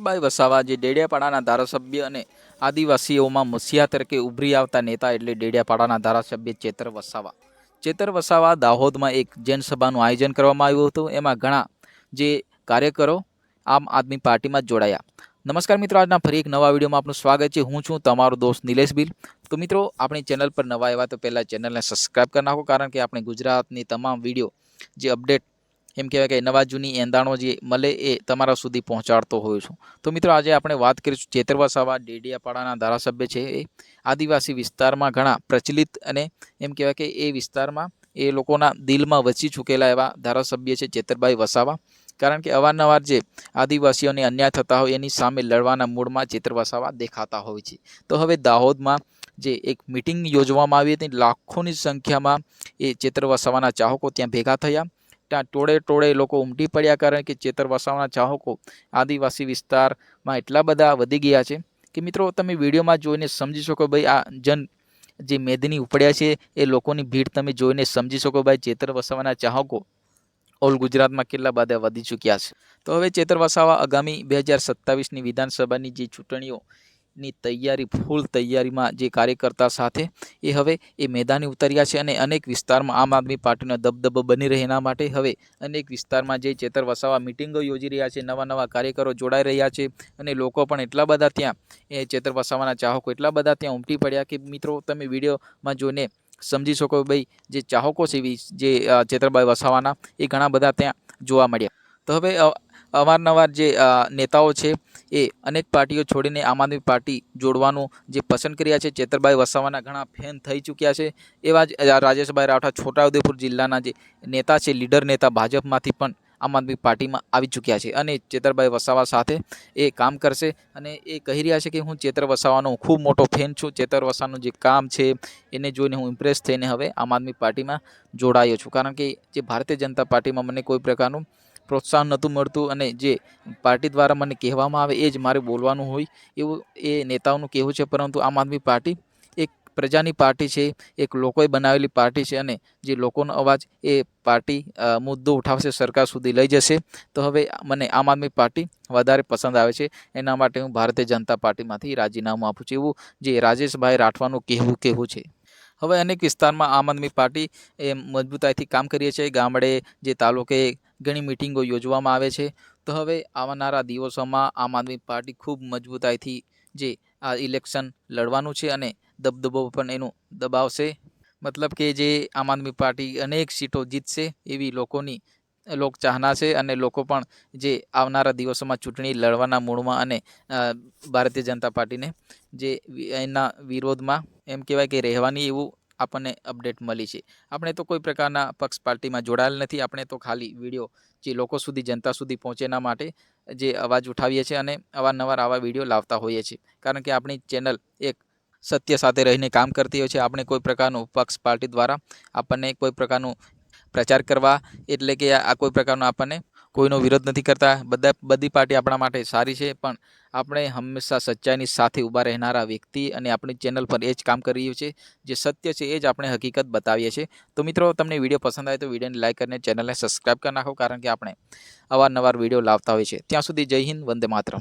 ભાઈ વસાવા જે ડેડિયાપાડાના ધારાસભ્ય અને આદિવાસીઓમાં મસીહા તરીકે ઉભરી આવતા નેતા એટલે ડેડિયાપાડાના ધારાસભ્ય ચેતર વસાવા. ચેતર વસાવા દાહોદમાં એક જનસભાનું આયોજન કરવામાં આવ્યું હતું. એમાં ઘણા જે કાર્યકરો આમ આદમી પાર્ટીમાં જોડાયા. નમસ્કાર મિત્રો, આજના ફરી એક નવા વિડીયોમાં આપનું સ્વાગત છે. હું છું તમારો દોસ્ત નિલેશ બિલ. તો મિત્રો, આપણી ચેનલ પર નવા આવ્યા તો પહેલાં ચેનલને સબસ્ક્રાઇબ કરી નાખો, કારણ કે આપણે ગુજરાતની તમામ વીડિયો જે અપડેટ એમ કહેવાય કે નવા જૂની એંધાણો જે મળે એ તમારા સુધી પહોંચાડતો હોઉં છું. તો મિત્રો, આજે આપણે વાત કરીશું ચેતર વસાવા ડેડિયાપાડાના ધારાસભ્ય છે એ. આદિવાસી વિસ્તારમાં ઘણા પ્રચલિત અને એમ કહેવાય કે એ વિસ્તારમાં એ લોકોના દિલમાં વસી ચૂકેલા એવા ધારાસભ્ય છે ચેતરભાઈ વસાવા. કારણ કે અવારનવાર જે આદિવાસીઓને અન્યાય થતા હોય એની સામે લડવાના મૂળમાં ચેતર વસાવા દેખાતા હોય છે. તો હવે દાહોદમાં જે એક મિટિંગ યોજવામાં આવી હતી, લાખોની સંખ્યામાં એ ચેતર વસાવાના ચાહકો ત્યાં ભેગા થયા. ત્યાં ટોળે ટોળે લોકો ઉમટી પડ્યા કારણ કે ચેતર વસાવાના ચાહકો આદિવાસી વિસ્તારમાં એટલા બધા વધી ગયા છે કે મિત્રો તમે વિડીયોમાં જોઈને સમજી શકો ભાઈ આ જન જે મેદની ઉપડ્યા છે એ લોકોની ભીડ તમે જોઈને સમજી શકો ભાઈ ચેતર વસાવાના ચાહકો ઓલ ગુજરાતમાં કેટલા બધા વધી ચૂક્યા છે. તો હવે ચેતર વસાવા આગામી બે હજાર સત્તાવીસની વિધાનસભાની જે ચૂંટણીઓની તૈયારી, ફૂલ તૈયારીમાં જે કાર્યકર્તા સાથે એ હવે એ મેદાને ઉતર્યા છે અને અનેક વિસ્તારમાં આમ આદમી પાર્ટીનો દબદબો બની રહે એના માટે હવે અનેક વિસ્તારમાં જે ચેતર વસાવા મિટિંગો યોજી રહ્યા છે, નવા નવા કાર્યકરો જોડાઈ રહ્યા છે અને લોકો પણ એટલા બધા ત્યાં એ ચેતર વસાવાના ચાહકો એટલા બધા ત્યાં ઉમટી પડ્યા કે મિત્રો તમે વિડીયોમાં જોઈને સમજી શકો ભાઈ, જે ચાહકો છે જે ચેતરભાઈ વસાવાના એ ઘણા બધા ત્યાં જોવા મળ્યા. તો હવે અવારનવાર જે નેતાઓ છે એ અનેક પાર્ટીઓ છોડીને આમ આદમી પાર્ટી જોડવાનું જે પસંદ કર્યા છે, ચેતરભાઈ વસાવાના ઘણા ફેન થઈ ચૂક્યા છે. એવા જ રાજેશભાઈ રાઠવા છોટાઉદેપુર જિલ્લાના જે નેતા છે, લીડર નેતા ભાજપમાંથી પણ આમ આદમી પાર્ટીમાં આવી ચૂક્યા છે અને ચેતરભાઈ વસાવા સાથે એ કામ કરશે અને એ કહી રહ્યા છે કે હું ચેતર વસાવાનો ખૂબ મોટો ફેન છું. ચેતર વસાવાનું જે કામ છે એને જોઈને હું ઇમ્પ્રેસ થઈને હવે આમ આદમી પાર્ટીમાં જોડાયો છું. કારણ કે જે ભારતીય જનતા પાર્ટીમાં મને કોઈ પ્રકારનું પ્રોત્સાહન નહોતું મળતું અને જે પાર્ટી દ્વારા મને કહેવામાં આવે એ જ મારે બોલવાનું હોય એવું એ નેતાઓનું કહેવું છે. પરંતુ આમ આદમી પાર્ટી એક પ્રજાની પાર્ટી છે, એક લોકોએ બનાવેલી પાર્ટી છે અને જે લોકોનો અવાજ એ પાર્ટી મુદ્દો ઉઠાવશે સરકાર સુધી લઈ જશે. તો હવે મને આમ આદમી પાર્ટી વધારે પસંદ આવે છે. એના માટે હું ભારતીય જનતા પાર્ટીમાંથી રાજીનામું આપું છું. એવું જે રાજેશભાઈ રાઠવાનું કહેવું કહેવું છે. હવે અનેક વિસ્તારમાં આમ આદમી પાર્ટી એ મજબૂતાઈથી કામ કરીએ છીએ. ગામડે જે તાલુકે ઘણી મિટિંગો યોજવામાં આવે છે. તો હવે આવનારા દિવસોમાં આમ આદમી પાર્ટી ખૂબ મજબૂતાઈથી જે આ ઇલેક્શન લડવાનું છે અને દબદબો પણ એનું દબાવશે. મતલબ કે જે આમ આદમી પાર્ટી અનેક સીટો જીતશે એવી લોકોની લોક ચાહના છે અને લોકો પણ જે આવનારા દિવસોમાં ચૂંટણી લડવાના મૂળમાં અને ભારતીય જનતા પાર્ટીને જે એના વિરોધમાં એમ કહેવાય કે રહેવાની એવું આપણને અપડેટ મળી છે. આપણે તો કોઈ પ્રકારના પક્ષ પાર્ટીમાં જોડાયેલ નથી. આપણે તો ખાલી વીડિયો જે લોકો સુધી, જનતા સુધી પહોંચે એના માટે જે અવાજ ઉઠાવીએ છીએ અને અવારનવાર આવા વીડિયો લાવતા હોઈએ છીએ. કારણ કે આપણી ચેનલ એક સત્ય સાથે રહીને કામ કરતી હોય છે. આપણે કોઈ પ્રકારનું પક્ષ પાર્ટી દ્વારા આપણને કોઈ પ્રકારનું પ્રચાર કરવા, એટલે કે આ કોઈ પ્રકારનો આપણને કોઈનો વિરોધ નથી કરતા. બધા, બધી પાર્ટી આપણા માટે સારી છે, પણ આપણે હંમેશા સચ્ચાઈની સાથે ઊભા રહેનારા વ્યક્તિ અને આપણી ચેનલ પર એ જ કામ કરી રહ્યું છે, જે સત્ય છે એ જ આપણે હકીકત બતાવીએ છીએ. તો મિત્રો, તમને વીડિયો પસંદ આવે તો વિડીયોને લાઈક કરીને ચેનલને સબસ્ક્રાઈબ કરી નાખો, કારણ કે આપણે અવારનવાર વીડિયો લાવતા હોય છે ત્યાં સુધી જય હિન્દ, વંદે માતરમ.